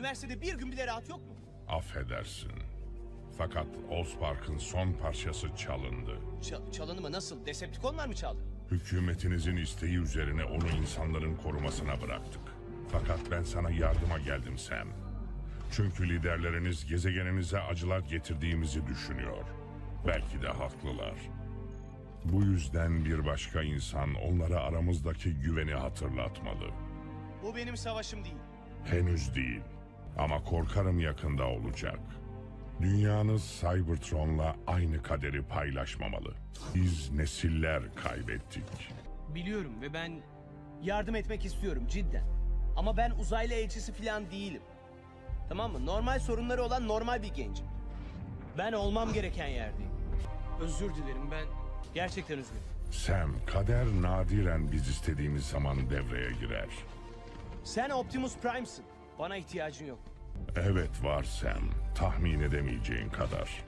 Üniversitede bir gün bile rahat yok mu? Affedersin. Fakat Allspark'ın son parçası çalındı. Ç- çalını mı nasıl? Decepticonlar mı çaldı? Hükümetinizin isteği üzerine onu insanların korumasına bıraktık. Fakat ben sana yardıma geldim Sam. Çünkü liderleriniz gezegeninize acılar getirdiğimizi düşünüyor. Belki de haklılar. Bu yüzden bir başka insan onlara aramızdaki güveni hatırlatmalı. Bu benim savaşım değil. Henüz değil. Ama korkarım yakında olacak. Dünyanız Cybertron'la aynı kaderi paylaşmamalı. Biz nesiller kaybettik. Biliyorum ve ben yardım etmek istiyorum cidden. Ama ben uzaylı elçisi falan değilim. Tamam mı? Normal sorunları olan normal bir gencim. Ben olmam gereken yerdeyim. Özür dilerim ben. Gerçekten üzgünüm. Sam, kader nadiren biz istediğimiz zaman devreye girer. Sen Optimus Prime'sın. Bana ihtiyacın yok. Evet var Sam, tahmin edemeyeceğin kadar.